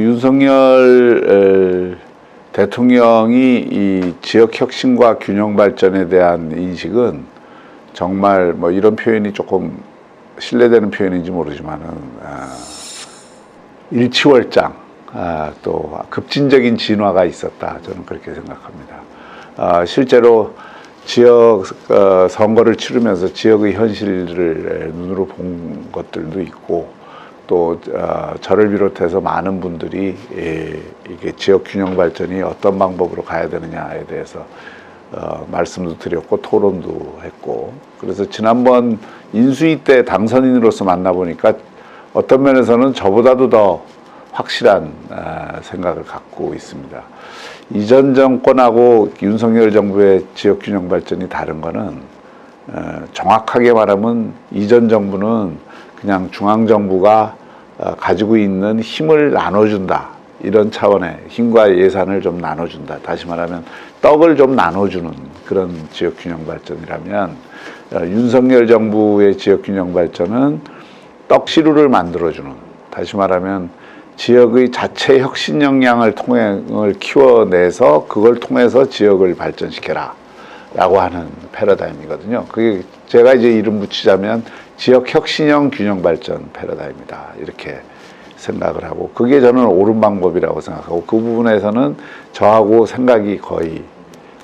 윤석열 에, 대통령이 이 지역 혁신과 균형 발전에 대한 인식은 정말 뭐 이런 표현이 조금 신뢰되는 표현인지 모르지만은 아, 일치월장 아, 또 급진적인 진화가 있었다 저는 그렇게 생각합니다. 아, 실제로 지역 어, 선거를 치르면서 지역의 현실을 눈으로 본 것들도 있고 또 어, 저를 비롯해서 많은 분들이 예, 이게 지역 균형 발전이 어떤 방법으로 가야 되느냐에 대해서 어, 말씀도 드렸고 토론도 했고 그래서 지난번 인수위 때 당선인으로서 만나보니까 어떤 면에서는 저보다도 더 확실한 아, 생각을 갖고 있습니다. 이전 정권하고 윤석열 정부의 지역 균형 발전이 다른 거는 어, 정확하게 말하면 이전 정부는 그냥 중앙 정부가 어, 가지고 있는 힘을 나눠준다 이런 차원의 힘과 예산을 좀 나눠준다. 다시 말하면 떡을 좀 나눠주는 그런 지역 균형 발전이라면 어, 윤석열 정부의 지역 균형 발전은 떡시루를 만들어주는 다시 말하면 지역의 자체 혁신 역량을 통행을 키워내서 그걸 통해서 지역을 발전시켜라 라고 하는 패러다임이거든요. 그게 제가 이제 이름 붙이자면 지역 혁신형 균형 발전 패러다임이다. 이렇게 생각을 하고 그게 저는 옳은 방법이라고 생각하고 그 부분에서는 저하고 생각이 거의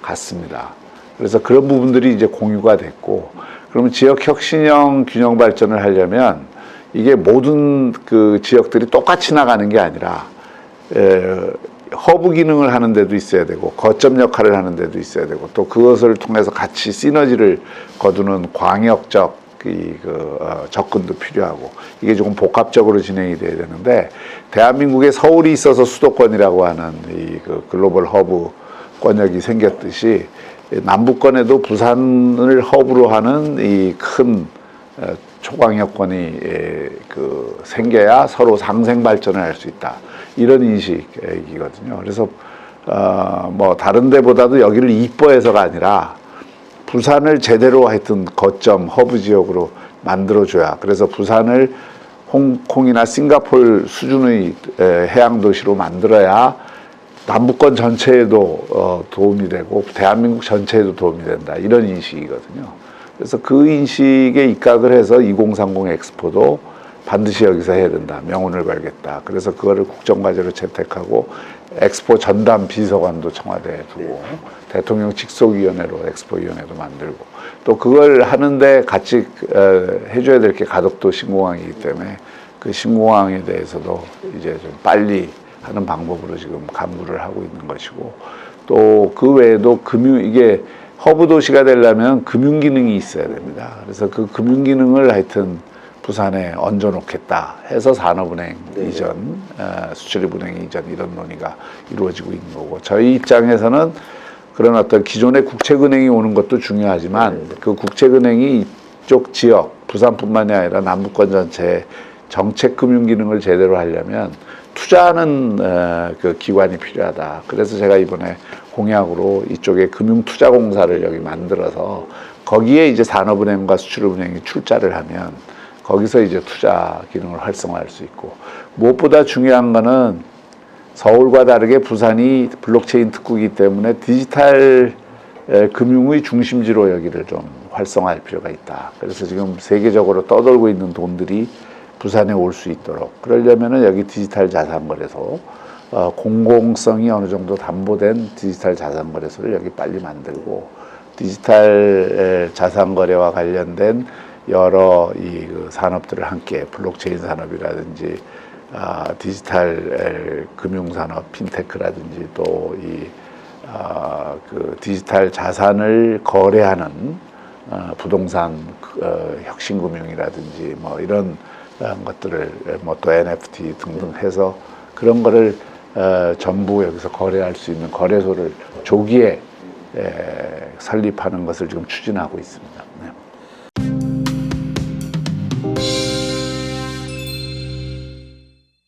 같습니다. 그래서 그런 부분들이 이제 공유가 됐고 그러면 지역 혁신형 균형 발전을 하려면 이게 모든 그 지역들이 똑같이 나가는 게 아니라 에, 허브 기능을 하는 데도 있어야 되고 거점 역할을 하는 데도 있어야 되고 또 그것을 통해서 같이 시너지를 거두는 광역적 이, 그, 어, 접근도 필요하고 이게 조금 복합적으로 진행이 돼야 되는데 대한민국에 서울이 있어서 수도권이라고 하는 이 그 글로벌 허브 권역이 생겼듯이 남북권에도 부산을 허브로 하는 이큰 어, 초광역권이 에, 그 생겨야 서로 상생 발전을 할 수 있다 이런 인식이거든요. 그래서 어, 뭐 다른 데보다도 여기를 이뻐해서가 아니라 부산을 제대로 하여튼 거점 허브 지역으로 만들어줘야 그래서 부산을 홍콩이나 싱가폴 수준의 에, 해양 도시로 만들어야 남북권 전체에도 어, 도움이 되고 대한민국 전체에도 도움이 된다 이런 인식이거든요. 그래서 그 인식에 입각을 해서 2030 엑스포도 반드시 여기서 해야 된다. 명운을 걸겠다. 그래서 그거를 국정과제로 채택하고 엑스포 전담 비서관도 청와대에 두고 대통령 직속위원회로 엑스포위원회도 만들고 또 그걸 하는데 같이 어, 해줘야 될 게 가덕도 신공항이기 때문에 그 신공항에 대해서도 이제 좀 빨리 하는 방법으로 지금 강구를 하고 있는 것이고 또 그 외에도 금융 이게 허브 도시가 되려면 금융 기능이 있어야 됩니다. 그래서 그 금융 기능을 하여튼 부산에 얹어 놓겠다 해서 산업은행 이전, 어, 수출입은행 이전 이런 논의가 이루어지고 있는 거고 저희 입장에서는 그런 어떤 기존의 국책은행이 오는 것도 중요하지만 그 국책은행이 이쪽 지역 부산뿐만이 아니라 남북권 전체에 정책 금융 기능을 제대로 하려면 투자하는 어, 그 기관이 필요하다. 그래서 제가 이번에 공약으로 이쪽에 금융투자공사를 여기 만들어서 거기에 이제 산업은행과 수출은행이 출자를 하면 거기서 이제 투자 기능을 활성화할 수 있고 무엇보다 중요한 거는 서울과 다르게 부산이 블록체인 특구이기 때문에 디지털 에, 금융의 중심지로 여기를 좀 활성화할 필요가 있다. 그래서 지금 세계적으로 떠돌고 있는 돈들이 부산에 올 수 있도록. 그러려면은 여기 디지털 자산 거래소 어, 공공성이 어느 정도 담보된 디지털 자산 거래소를 여기 빨리 만들고 디지털 에, 자산 거래와 관련된 여러 이 그 산업들을 함께 블록체인 산업이라든지 아, 디지털 에, 금융 산업, 핀테크라든지 또이 아, 그 디지털 자산을 거래하는 어, 부동산 어, 혁신금융이라든지 뭐 이런 어, 것들을 뭐 또 NFT 등등 해서 그런 거를 어, 전부 여기서 거래할 수 있는 거래소를 조기에 에, 설립하는 것을 지금 추진하고 있습니다.